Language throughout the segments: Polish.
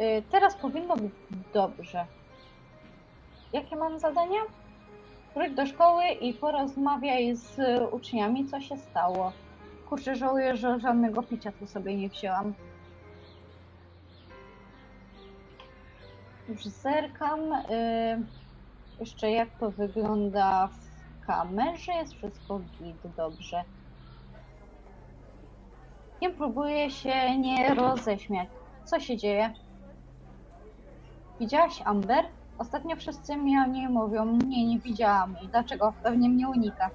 Y, Teraz powinno być dobrze. Jakie mam zadania? Wróć do szkoły i porozmawiaj z y, uczniami, co się stało. Kurczę, żałuję, że żadnego picia tu sobie nie wzięłam. Już zerkam. Y, jeszcze jak to wygląda w kamerze. Jest wszystko git, dobrze. Nie próbuję się nie roześmiać. Co się dzieje? Widziałaś Amber? Ostatnio wszyscy mi o niej mówią. Nie, nie widziałam. Dlaczego? Pewnie mnie unika.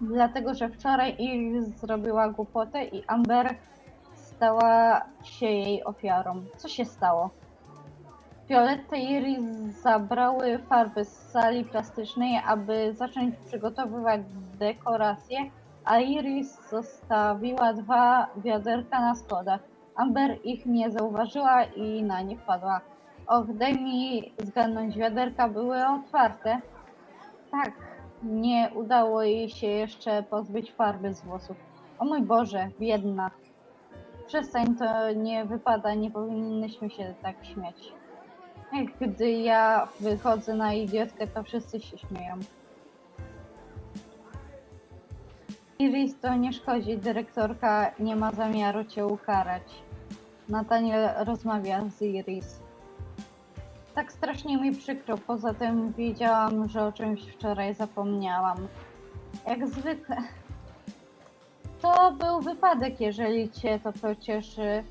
Dlatego, że wczoraj Iris zrobiła głupotę i Amber stała się jej ofiarą. Co się stało? Violetta i Iris zabrały farby z sali plastycznej, aby zacząć przygotowywać dekoracje, a Iris zostawiła dwa wiaderka na schodach. Amber ich nie zauważyła i na nie wpadła. Och, daj mi zgadnąć, wiaderka były otwarte. Tak, nie udało jej się jeszcze pozbyć farby z włosów. O mój Boże, biedna. Przestań, to nie wypada, nie powinnyśmy się tak śmiać. Jak gdy ja wychodzę na idiotkę, to wszyscy się śmieją. Iris to nie szkodzi, dyrektorka nie ma zamiaru cię ukarać. Nataniel rozmawia z Iris. Tak strasznie mi przykro, poza tym wiedziałam, że o czymś wczoraj zapomniałam. Jak zwykle. To był wypadek, jeżeli cię to pocieszy.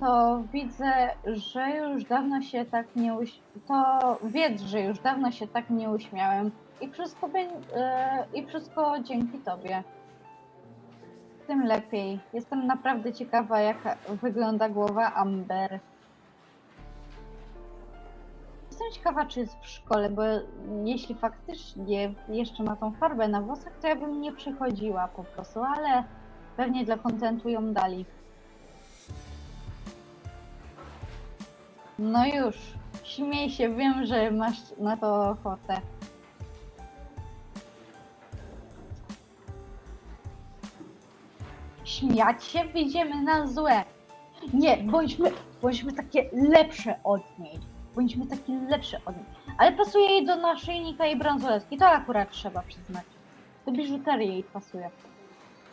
To widzę, że już dawno się tak nie uś... To wiedz, że już dawno się tak nie uśmiałem. I wszystko, bę... e, I wszystko dzięki tobie. Tym lepiej. Jestem naprawdę ciekawa, jak wygląda głowa Amber. Ciekawa, czy jest w szkole, bo jeśli faktycznie jeszcze ma tą farbę na włosach, to ja bym nie przychodziła po prostu, ale pewnie dla kontentu ją dali. No już, śmiej się, wiem, że masz na to ochotę. Śmiać się, wyjdziemy na złe. Nie, bądźmy, bądźmy takie lepsze od niej. Bądźmy takie lepsze od niej. Ale pasuje jej do naszyjnika i bransoletki, to akurat trzeba przyznać. Do biżuterii jej pasuje.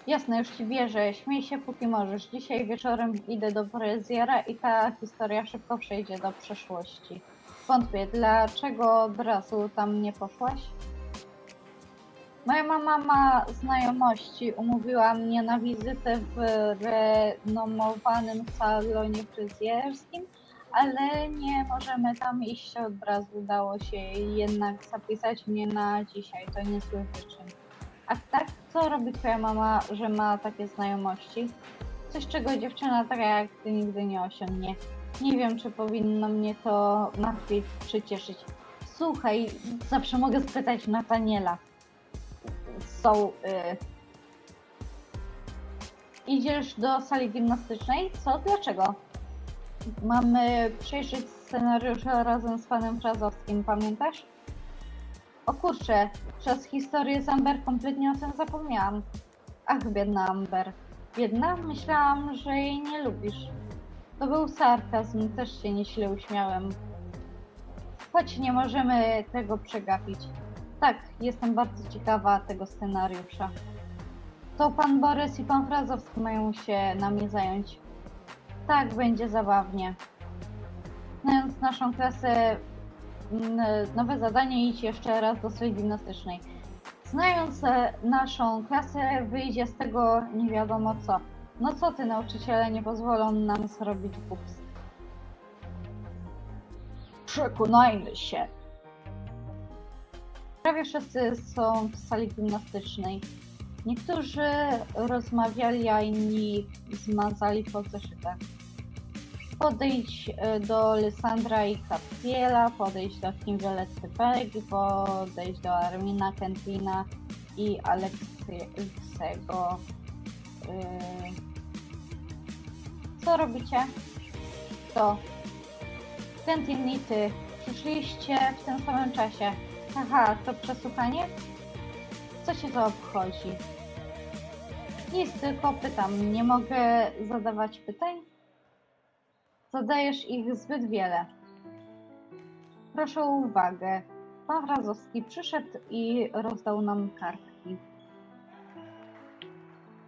Jasne, już ci wierzę, śmiej się póki możesz. Dzisiaj wieczorem idę do fryzjera i ta historia szybko przejdzie do przeszłości. Wątpię, dlaczego od razu tam nie poszłaś? Moja mama ma znajomości, umówiła mnie na wizytę w renomowanym salonie fryzjerskim, ale nie możemy tam iść od razu. Udało się jednak zapisać mnie na dzisiaj, to niezły wyczyn. A tak, co robi twoja mama, że ma takie znajomości? Coś, czego dziewczyna taka jak ty nigdy nie osiągnie. Nie wiem, czy powinno mnie to martwić czy cieszyć. Słuchaj, zawsze mogę spytać Nataniela. Są. Y... Idziesz do sali gimnastycznej? Co? Dlaczego? Mamy przejrzeć scenariusze razem z panem Frazowskim, pamiętasz? O kurczę, przez historię z Amber kompletnie o tym zapomniałam. Ach, biedna Amber. Biedna? Myślałam, że jej nie lubisz. To był sarkazm, też się nieźle uśmiałem. Choć nie możemy tego przegapić. Tak, jestem bardzo ciekawa tego scenariusza. To pan Borys i pan Frazowski mają się nami zająć. Tak, będzie zabawnie. Znając naszą klasę, mm, nowe zadanie idź jeszcze raz do sali gimnastycznej. Znając e, naszą klasę, wyjdzie z tego nie wiadomo co. No co ty, nauczyciele nie pozwolą nam zrobić głupstw. Przekonajmy się. Prawie wszyscy są w sali gimnastycznej. Niektórzy rozmawiali, a inni zmazali po zeszytach. E, do Lysandra i Kapiela, podejdź do Kim Violetty podejdź do Armina Kentina i Aleksego. Yy... Co robicie? To. Kentin i ty przyszliście w tym samym czasie. Aha, to przesłuchanie? Co się to obchodzi? Nic, tylko pytam. Nie mogę zadawać pytań? Zadajesz ich zbyt wiele. Proszę o uwagę. Pan Wrazowski przyszedł i rozdał nam kartki.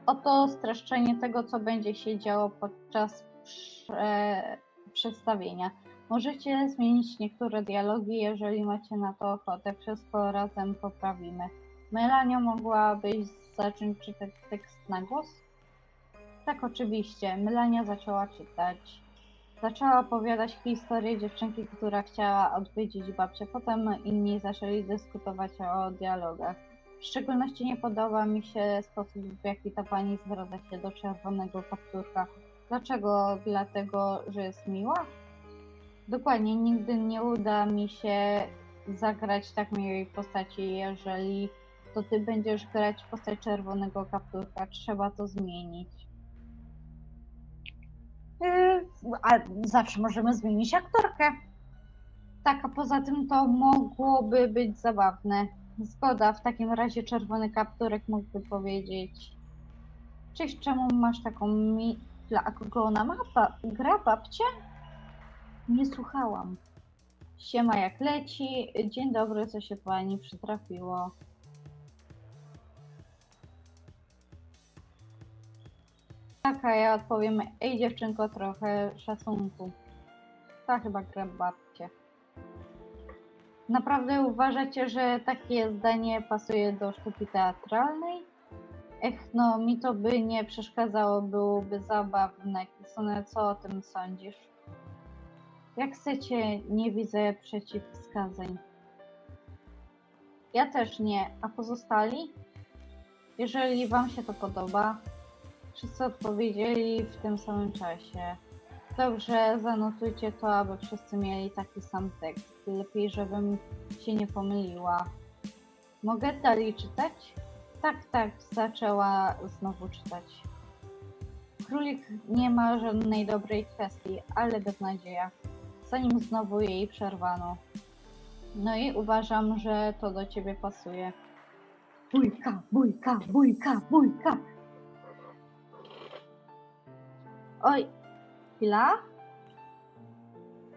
Oto streszczenie tego, co będzie się działo podczas prze... przedstawienia. Możecie zmienić niektóre dialogi, jeżeli macie na to ochotę. Wszystko razem poprawimy. Melania mogłabyś zacząć czytać tekst na głos? Tak, oczywiście. Melania zaczęła czytać. Zaczęła opowiadać historię dziewczynki, która chciała odwiedzić babcię. Potem inni zaczęli dyskutować o dialogach. W szczególności nie podoba mi się sposób, w jaki ta pani zwraca się do czerwonego kapturka. Dlaczego? Dlatego, że jest miła? Dokładnie, nigdy nie uda mi się zagrać tak miłej postaci, jeżeli to ty będziesz grać postać czerwonego kapturka. Trzeba to zmienić. Yy, a zawsze możemy zmienić aktorkę. Tak, a poza tym to mogłoby być zabawne. Zgoda, w takim razie czerwony kapturek mógłby powiedzieć. Cześć, czemu masz taką mi... A kogo ona ma? Ba- gra babcia? Nie słuchałam. Siema jak leci. Dzień dobry, co się pani przytrafiło? Tak, a ja odpowiem, ej dziewczynko, trochę szacunku. Ta chyba gra. Naprawdę uważacie, że takie zdanie pasuje do sztuki teatralnej? Ech, no mi to by nie przeszkadzało, byłoby zabawne. Kisone, co o tym sądzisz? Jak chcecie, nie widzę przeciwwskazań. Ja też nie, a pozostali? Jeżeli wam się to podoba, wszyscy odpowiedzieli w tym samym czasie. Dobrze, zanotujcie to, aby wszyscy mieli taki sam tekst. Lepiej, żebym się nie pomyliła. Mogę dalej czytać? Tak, tak, zaczęła znowu czytać. Królik nie ma żadnej dobrej kwestii, ale beznadzieja. Zanim znowu jej przerwano. No i uważam, że to do ciebie pasuje. Bójka, bójka, bójka, bójka. Oj, chwila.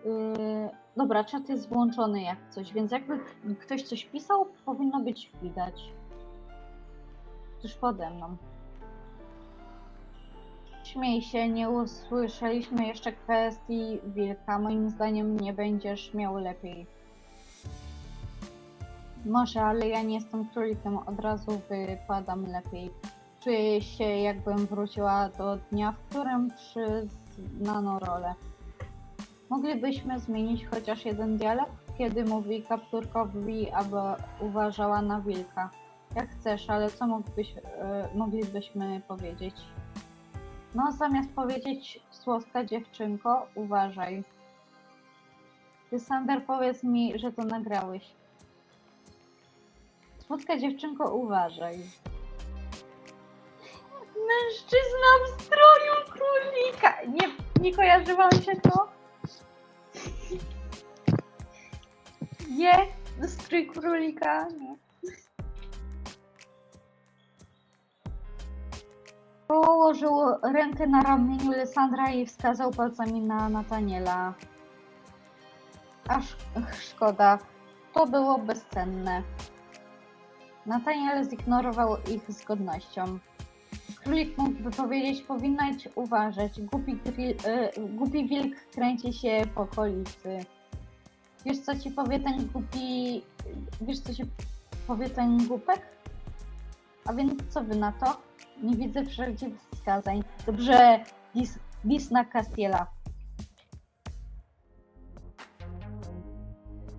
Yy, dobra, czat jest włączony jak coś, więc jakby ktoś coś pisał, powinno być widać. Tuż pode mną. Śmiej się, nie usłyszeliśmy jeszcze kwestii wilka. Moim zdaniem nie będziesz miał lepiej. Może, ale ja nie jestem królikiem, od razu wypadam lepiej. Czuję się, jakbym wróciła do dnia, w którym przyznano rolę. Moglibyśmy zmienić chociaż jeden dialog, kiedy mówi kapturkowi, aby uważała na wilka. Jak chcesz, ale co mógłbyś, e, moglibyśmy powiedzieć? No, zamiast powiedzieć słodka dziewczynko, uważaj. Ty, Sander, powiedz mi, że to nagrałeś. Słodka dziewczynko, uważaj. Mężczyzna w stroju królika. Nie, nie kojarzy wam się to? Nie, strój królika. Nie. Położył rękę na ramieniu Lysandra i wskazał palcami na Nataniela. Aż szkoda, to było bezcenne. Nataniel zignorował ich z godnością. Królik mógłby powiedzieć, powinnaś uważać, głupi, grill, y, głupi wilk kręci się po okolicy. Wiesz co ci powie ten głupi... Wiesz co ci powie ten głupek? A więc co wy na to? Nie widzę wszelkich wskazań. Dobrze, dis, dis na Castiela.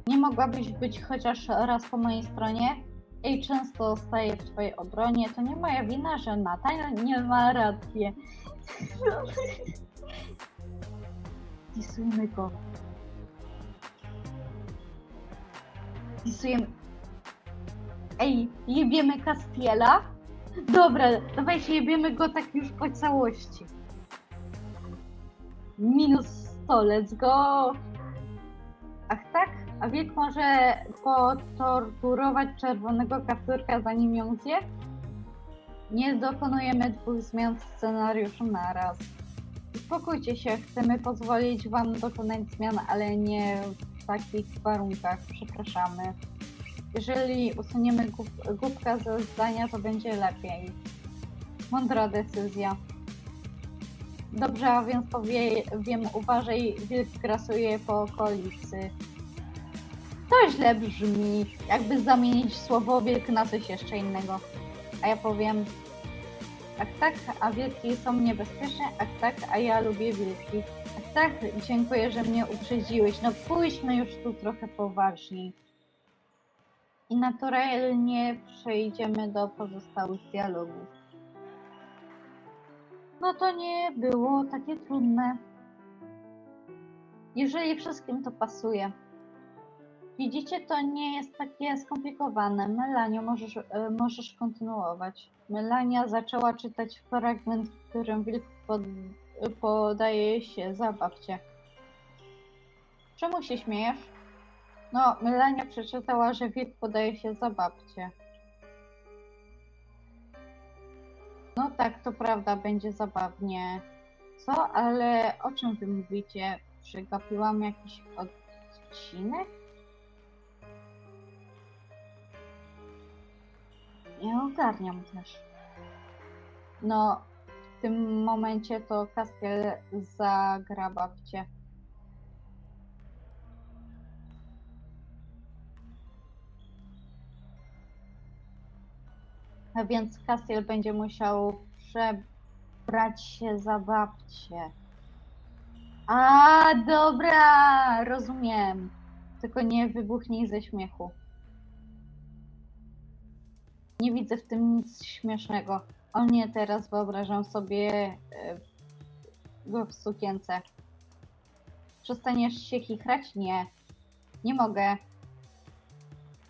Nie mogłabyś być chociaż raz po mojej stronie? Ej, często staję w twojej obronie. To nie moja wina, że Nathaniel nie ma racji. Disujmy go. Disujemy. Ej, jebiemy Castiela? Dobra, dawajcie, jebiemy go tak już po całości. Minus 100, let's go! A wilk może potorturować czerwonego kapturka zanim ją zje? Nie dokonujemy dwóch zmian w scenariuszu naraz. Uspokójcie się, chcemy pozwolić Wam dokonać zmian, ale nie w takich warunkach. Przepraszamy. Jeżeli usuniemy gub- głupka ze zdania, to będzie lepiej. Mądra decyzja. Dobrze, a więc powie, wiem, uważaj, wilk grasuje po okolicy. To źle brzmi, jakby zamienić słowo wilk na coś jeszcze innego. A ja powiem, tak, tak, a wilki są niebezpieczne, tak, tak, a ja lubię wilki. Tak, tak, dziękuję, że mnie uprzedziłeś. No pójdźmy już tu trochę poważniej. I naturalnie przejdziemy do pozostałych dialogów. No to nie było takie trudne. Jeżeli wszystkim to pasuje. Widzicie, to nie jest takie skomplikowane. Melanio, możesz, e, możesz kontynuować. Melania zaczęła czytać fragment, w którym wilk pod, podaje się zabawcie. Czemu się śmiejesz? No, Melania przeczytała, że wilk podaje się zabawcie. No tak, to prawda, będzie zabawnie. Co? Ale o czym wy mówicie? Przegapiłam jakiś odcinek? Nie ogarniam też. No, w tym momencie to Kaskiel zagra babcię. A więc Kastiel będzie musiał przebrać się za babcię. A, dobra, rozumiem. Tylko nie wybuchnij ze śmiechu. Nie widzę w tym nic śmiesznego. O nie, teraz wyobrażam sobie e, go w sukience. Przestaniesz się chichrać? Nie. Nie mogę.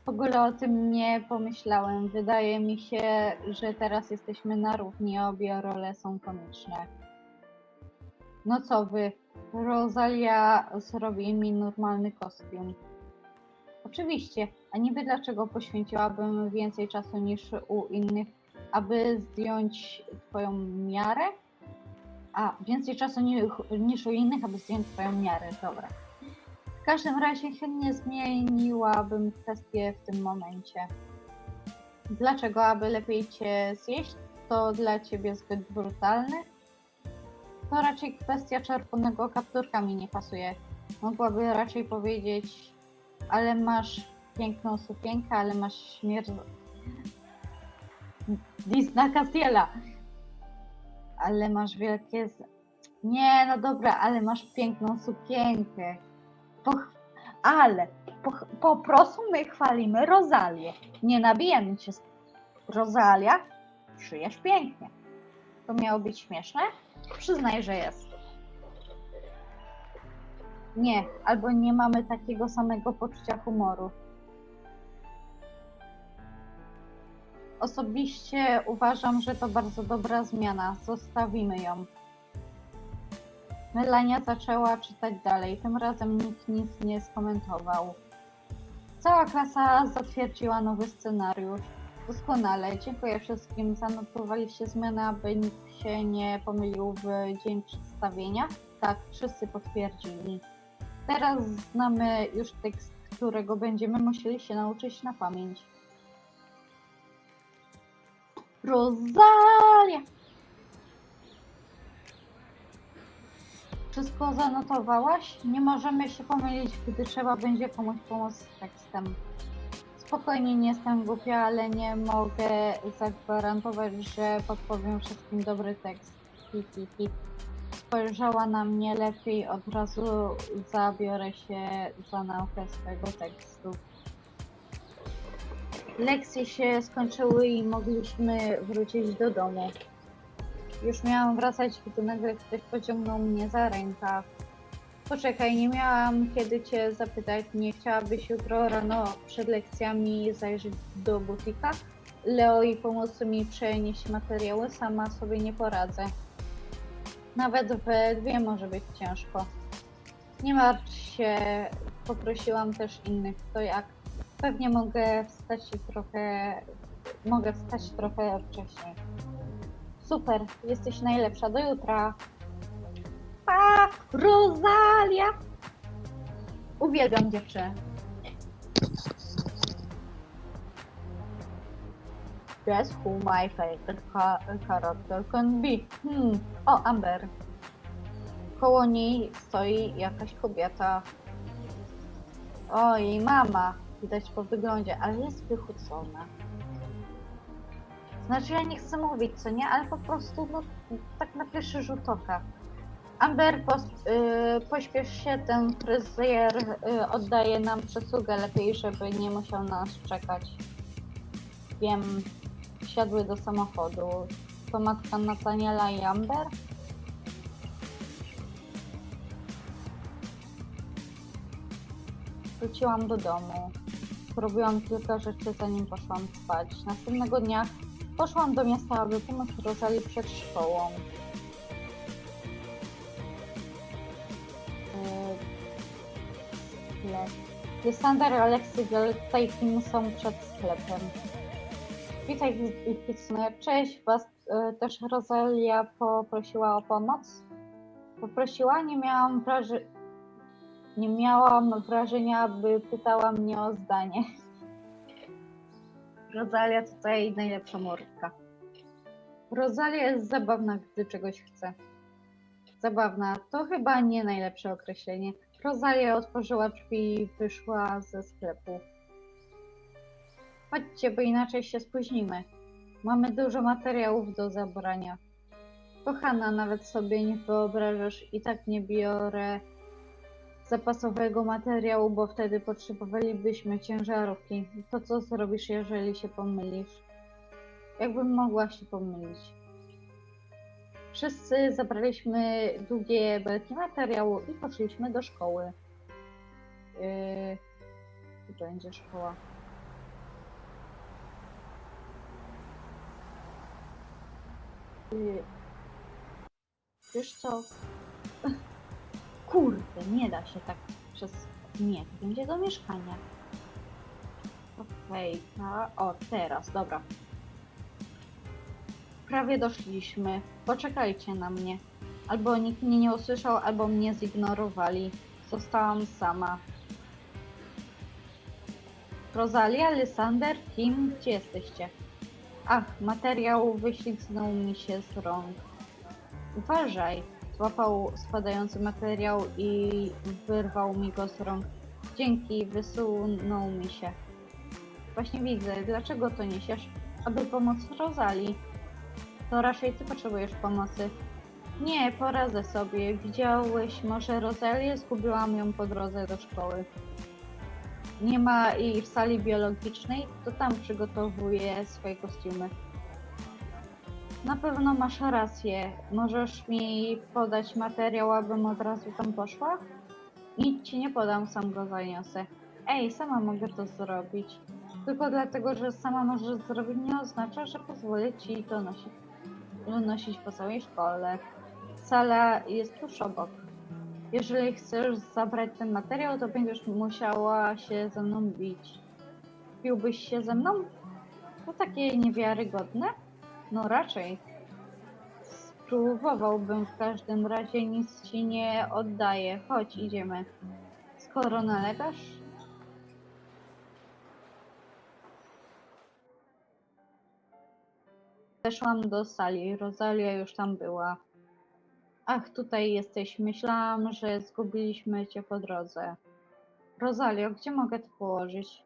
W ogóle o tym nie pomyślałem. Wydaje mi się, że teraz jesteśmy na równi, obie role są komiczne. No co wy? Rosalia zrobi mi normalny kostium. Oczywiście, a niby dlaczego poświęciłabym więcej czasu niż u innych, aby zdjąć twoją miarę? A, więcej czasu ni- niż u innych, aby zdjąć twoją miarę, dobra. W każdym razie chętnie zmieniłabym kwestię w tym momencie. Dlaczego? Aby lepiej cię zjeść? To dla ciebie zbyt brutalne? To raczej kwestia czerwonego kapturka mi nie pasuje. Mogłaby raczej powiedzieć, ale masz piękną sukienkę, ale masz śmierć... Disna Castiela. Ale masz wielkie... Z... Nie, no dobra, ale masz piękną sukienkę. Poch... Ale po, po prostu my chwalimy Rozalię. Nie nabijamy cię. Rozalia, szyjesz pięknie. To miało być śmieszne? Przyznaj, że jest. Nie, albo nie mamy takiego samego poczucia humoru. Osobiście uważam, że to bardzo dobra zmiana. Zostawimy ją. Melania zaczęła czytać dalej. Tym razem nikt nic nie skomentował. Cała klasa zatwierdziła nowy scenariusz. Doskonale. Dziękuję wszystkim. Zanotowaliście zmiany, aby nikt się nie pomylił w dzień przedstawienia. Tak, wszyscy potwierdzili. Teraz znamy już tekst, którego będziemy musieli się nauczyć na pamięć. Rosalia! Wszystko zanotowałaś? Nie możemy się pomylić, gdy trzeba będzie komuś pomóc z tekstem. Spokojnie, nie jestem głupia, ale nie mogę zagwarantować, że podpowiem wszystkim dobry tekst. Hi, hi, hi. Spojrzała na mnie lepiej, od razu zabiorę się za naukę swojego tekstu. Lekcje się skończyły i mogliśmy wrócić do domu. Już miałam wracać, gdy nagle ktoś pociągnął mnie za rękaw. Poczekaj, nie miałam kiedy cię zapytać, nie chciałabyś jutro rano przed lekcjami zajrzeć do butika? Leo i pomóc mi przenieść materiały, sama sobie nie poradzę. Nawet we dwie może być ciężko. Nie martw się, poprosiłam też innych, to jak? Pewnie mogę wstać trochę, mogę wstać trochę wcześniej. Super, jesteś najlepsza, do jutra. Rosalia! Rosalia! Uwielbiam dziewczynę. Guess who my favorite ca- character can be? Hmm, o, Amber. Koło niej stoi jakaś kobieta. O, jej mama. Widać po wyglądzie, ale jest wychudzona. Znaczy, ja nie chcę mówić, co nie, ale po prostu, no, tak na pierwszy rzut oka. Amber, pos, y, pośpiesz się, ten fryzjer y, oddaje nam przysługę lepiej, żeby nie musiał nas czekać. Wiem, wsiadły do samochodu. To matka Nataniela i Amber? Wróciłam do domu. Zrobiłam kilka rzeczy, zanim poszłam spać. Następnego dnia poszłam do miasta, aby pomóc Rosalie przed szkołą. Yy, Sklep. Lysander, Aleksy, Violetta i Kim są przed sklepem. Witaj, Kitsune. Cześć, was e, też Rosalia poprosiła o pomoc? Poprosiła, nie miałam wrażenia, nie miałam wrażenia, by pytała mnie o zdanie. Rosalia tutaj najlepsza mordka. Rosalia jest zabawna, gdy czegoś chce. Zabawna to chyba nie najlepsze określenie. Rosalia otworzyła drzwi i wyszła ze sklepu. Chodźcie, bo inaczej się spóźnimy. Mamy dużo materiałów do zabrania. Kochana, nawet sobie nie wyobrażasz, i tak nie biorę zapasowego materiału, bo wtedy potrzebowalibyśmy ciężarówki. To co zrobisz, jeżeli się pomylisz? Jakbym mogła się pomylić? Wszyscy zabraliśmy długie belki materiału i poszliśmy do szkoły. Yy... Gdzie będzie szkoła? Yy, Wiesz co? Kurde, nie da się tak przez... Nie, to będzie do mieszkania. Okej, a o teraz, dobra. Prawie doszliśmy. Poczekajcie na mnie. Albo nikt mnie nie usłyszał, albo mnie zignorowali. Zostałam sama. Rosalia, Lysander, Kim, gdzie jesteście? Ach, materiał wyślizgnął mi się z rąk. Uważaj! Złapał spadający materiał i wyrwał mi go z rąk. Dzięki, wysunął mi się. Właśnie widzę, dlaczego to niesiesz? Aby pomóc Rosali. To raczej ty potrzebujesz pomocy. Nie, poradzę sobie. Widziałeś może Rozalię? Zgubiłam ją po drodze do szkoły. Nie ma jej w sali biologicznej, to tam przygotowuje swoje kostiumy. Na pewno masz rację. Możesz mi podać materiał, abym od razu tam poszła? Nic ci nie podam, sam go zaniosę. Ej, sama mogę to zrobić. Tylko dlatego, że sama możesz zrobić, nie oznacza, że pozwolę ci to nosić, nosić po całej szkole. Sala jest tuż obok. Jeżeli chcesz zabrać ten materiał, to będziesz musiała się ze mną bić. Biłbyś się ze mną? To takie niewiarygodne? No raczej. Spróbowałbym w każdym razie, nic ci nie oddaję. Chodź, idziemy. Skoro nalegasz? Weszłam do sali. Rosalia już tam była. Ach, tutaj jesteś. Myślałam, że zgubiliśmy cię po drodze. Rosalio, gdzie mogę to położyć?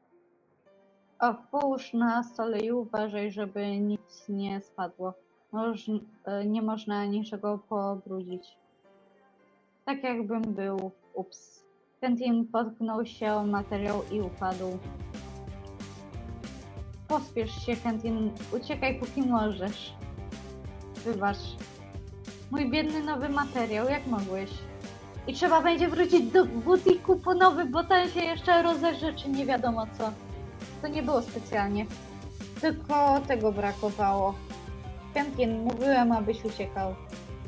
O, połóż na stole i uważaj, żeby nic nie spadło. Moż, e, nie można niczego pobrudzić. Tak jakbym był. Ups. Quentin potknął się o materiał i upadł. Pospiesz się, Quentin. Uciekaj póki możesz. Wybacz. Mój biedny nowy materiał, jak mogłeś? I trzeba będzie wrócić do butiku po nowy, bo ten się jeszcze rozegrze, czy nie wiadomo co. To nie było specjalnie. Tylko tego brakowało. Kępien, mówiłem, abyś uciekał.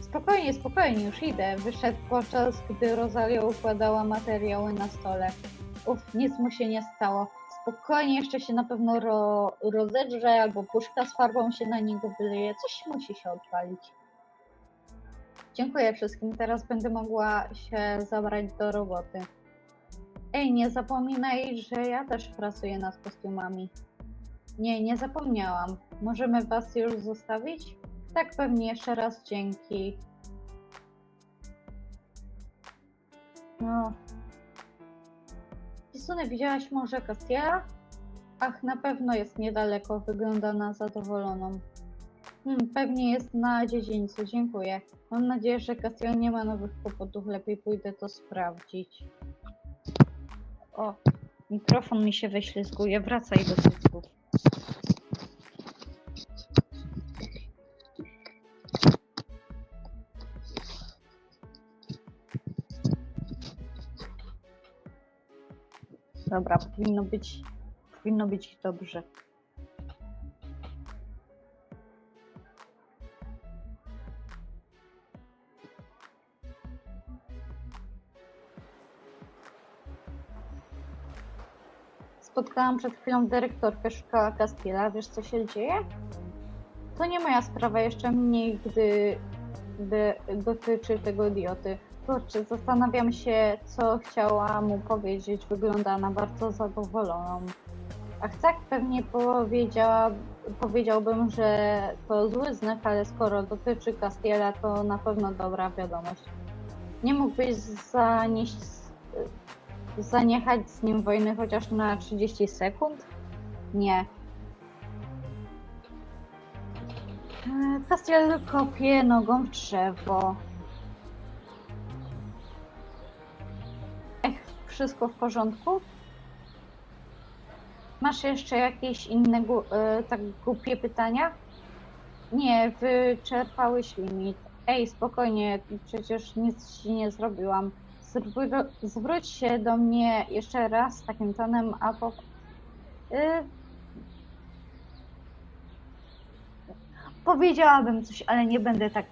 Spokojnie, spokojnie, już idę. Wyszedł podczas gdy Rosalia układała materiały na stole. Uf, nic mu się nie stało. Spokojnie, jeszcze się na pewno ro rozedrze, albo puszka z farbą się na niego wyleje. Coś musi się odpalić. Dziękuję wszystkim. Teraz będę mogła się zabrać do roboty. Ej, nie zapominaj, że ja też pracuję nad kostiumami. Nie, nie zapomniałam. Możemy was już zostawić? Tak, pewnie jeszcze raz dzięki. No. Kisune, widziałaś może Castiela? Ach, na pewno jest niedaleko. Wygląda na zadowoloną. Hmm, pewnie jest na dziedzińcu. Dziękuję. Mam nadzieję, że Castiel nie ma nowych kłopotów. Lepiej pójdę to sprawdzić. O, mikrofon mi się wyślizguje. Wracaj do cycków. Dobra, powinno być, powinno być dobrze. Spotkałam przed chwilą dyrektorkę szkoły Castiela. Wiesz, co się dzieje? To nie moja sprawa, jeszcze mniej, gdy, gdy dotyczy tego idioty. Kurczę, zastanawiam się, co chciała mu powiedzieć. Wygląda na bardzo zadowoloną. Ach tak, pewnie powiedziała, powiedziałbym, że to zły znak, ale skoro dotyczy Castiela, to na pewno dobra wiadomość. Nie mógłbyś zanieść, zaniechać z nim wojny chociaż na 30 sekund? Nie. E, Castiel kopie nogą w drzewo. Ech, wszystko w porządku? Masz jeszcze jakieś inne gu- e, tak głupie pytania? Nie, wyczerpałeś limit. Ej, spokojnie, przecież nic ci nie zrobiłam. Zwró- zwróć się do mnie jeszcze raz takim tonem, a po... Y... Powiedziałabym coś, ale nie będę tak...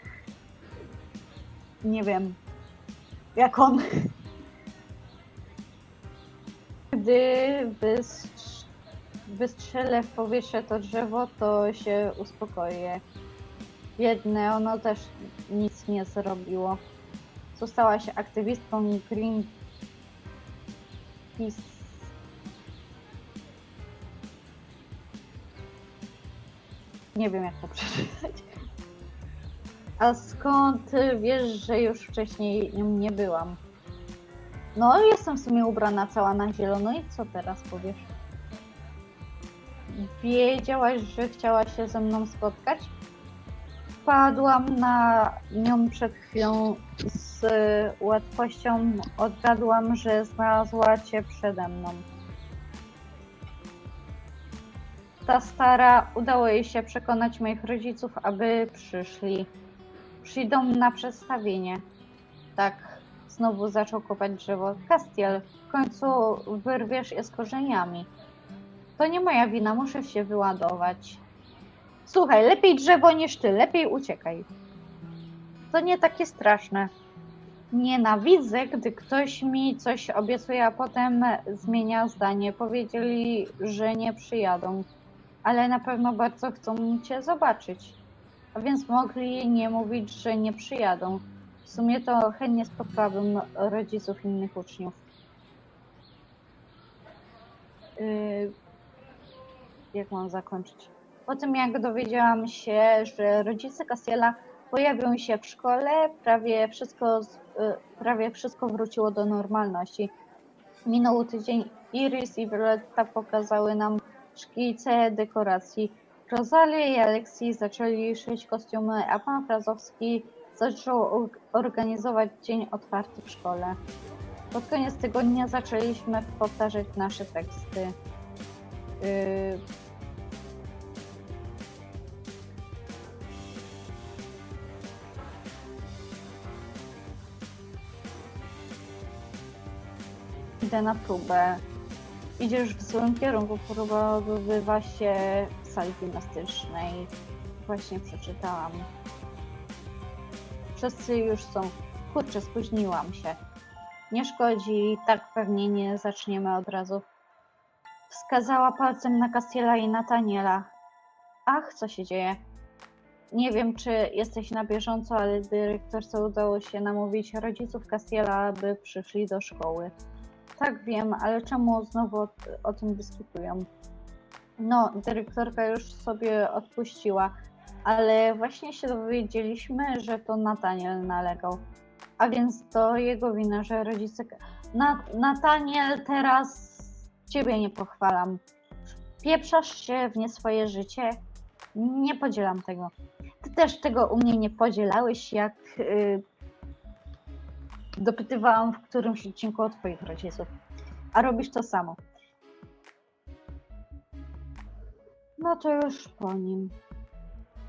Nie wiem. Jak on. Gdy wystrz... wystrzelę w powietrze to drzewo, to się uspokoję. Biedne, ono też nic nie zrobiło. Została się aktywistką Greenpeace. Nie wiem jak to przeczytać. A skąd wiesz, że już wcześniej nie byłam? No, jestem w sumie ubrana cała na zielono i co teraz powiesz? Wiedziałaś, że chciała się ze mną spotkać? Wpadłam na nią przed chwilą z łatwością. Odgadłam, że znalazła cię przede mną. Ta stara udało jej się przekonać moich rodziców, aby przyszli. Przyjdą na przedstawienie. Tak, znowu zaczął kopać drzewo. Castiel, w końcu wyrwiesz je z korzeniami. To nie moja wina, muszę się wyładować. Słuchaj, lepiej drzewo niż ty, lepiej uciekaj. To nie takie straszne. Nienawidzę, gdy ktoś mi coś obiecuje, a potem zmienia zdanie. Powiedzieli, że nie przyjadą, ale na pewno bardzo chcą cię zobaczyć. A więc mogli nie mówić, że nie przyjadą. W sumie to chętnie spotkałabym rodziców innych uczniów. Yy, jak mam zakończyć? Po tym jak dowiedziałam się, że rodzice Castiela pojawią się w szkole, prawie wszystko, y, prawie wszystko wróciło do normalności. Minął tydzień, Iris i Violetta pokazały nam szkice dekoracji. Rosalia i Aleksji zaczęli szyć kostiumy, a pan Frazowski zaczął or- organizować dzień otwarty w szkole. Pod koniec tygodnia zaczęliśmy powtarzać nasze teksty. Yy, Idę na próbę. Idziesz w złym kierunku. Próba odbywa się w sali gimnastycznej. Właśnie przeczytałam. Wszyscy już są. Kurczę, spóźniłam się. Nie szkodzi, tak pewnie nie zaczniemy od razu. Wskazała palcem na Castiela i Nataniela. Ach, co się dzieje? nie wiem, czy jesteś na bieżąco, ale dyrektorce udało się namówić rodziców Castiela, aby przyszli do szkoły. Tak wiem, ale czemu znowu o, o tym dyskutują? No, dyrektorka już sobie odpuściła, ale właśnie się dowiedzieliśmy, że to Nataniel nalegał. A więc to jego wina, że rodzice. Na, Nataniel, teraz ciebie nie pochwalam. Pieprzasz się w nie swoje życie. Nie podzielam tego. Ty też tego u mnie nie podzielałeś, jak yy, dopytywałam w którymś odcinku o twoich rodziców. A robisz to samo. No to już po nim.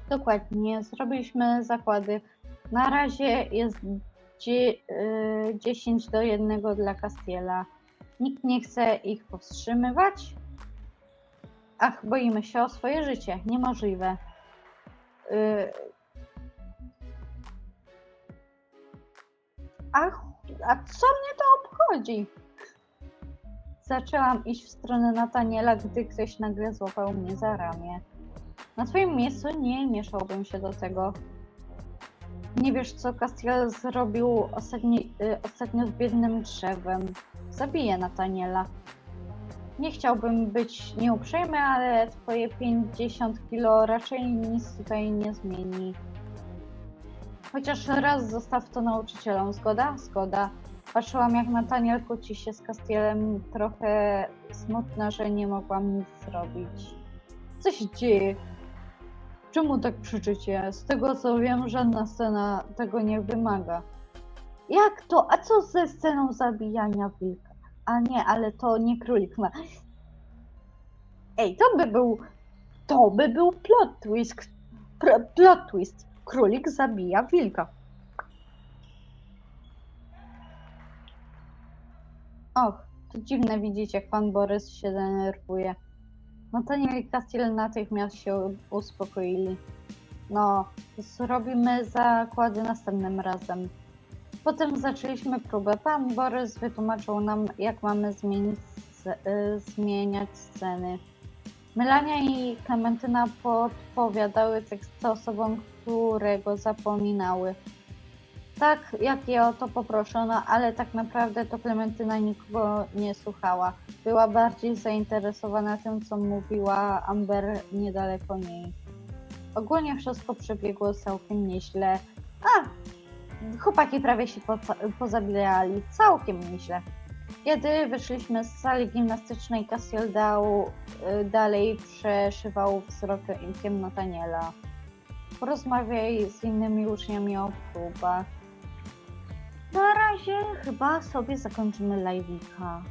Dokładnie, zrobiliśmy zakłady. Na razie jest dzie- y, 10 do 1 dla Castiela. Nikt nie chce ich powstrzymywać. Ach, boimy się o swoje życie. Niemożliwe. A co mnie to obchodzi? Zaczęłam iść w stronę Nataniela, gdy ktoś nagle złapał mnie za ramię. Na twoim miejscu nie mieszałbym się do tego. Nie wiesz, co Castiel zrobił ostatni, y, ostatnio z biednym drzewem. Zabije Nataniela. Nie chciałbym być nieuprzejmy, ale twoje 50 kilo raczej nic tutaj nie zmieni. Chociaż raz zostaw to nauczycielom. Zgoda? Zgoda. Patrzyłam, jak Nataniel kłóci się z Castielem. Trochę smutna, że nie mogłam nic zrobić. Co się dzieje? Czemu tak krzyczycie? Z tego co wiem, żadna scena tego nie wymaga. Jak to? A co ze sceną zabijania wilka? A nie, ale to nie królik ma. Ej, to by był. To by był plot twist. Plot twist. Królik zabija wilka. Och, to dziwne widzieć, jak pan Borys się denerwuje. Nataniel i Castiel natychmiast się uspokoili. No, zrobimy zakłady następnym razem. Potem zaczęliśmy próbę. Pan Borys wytłumaczył nam, jak mamy zmienić, y, zmieniać sceny. Melania i Klementyna podpowiadały teksty osobom, które go zapominały. Tak, jak je o to poproszono, ale tak naprawdę to Klementyna nikogo nie słuchała. Była bardziej zainteresowana tym, co mówiła Amber niedaleko niej. Ogólnie wszystko przebiegło całkiem nieźle. A, chłopaki prawie się poza- pozabijali. Całkiem nieźle. Kiedy wyszliśmy z sali gimnastycznej, Cassiel dał y, dalej przeszywał wzrokiem Nataniela. Porozmawiaj z innymi uczniami o próbach. Na razie chyba sobie zakończymy live'ika.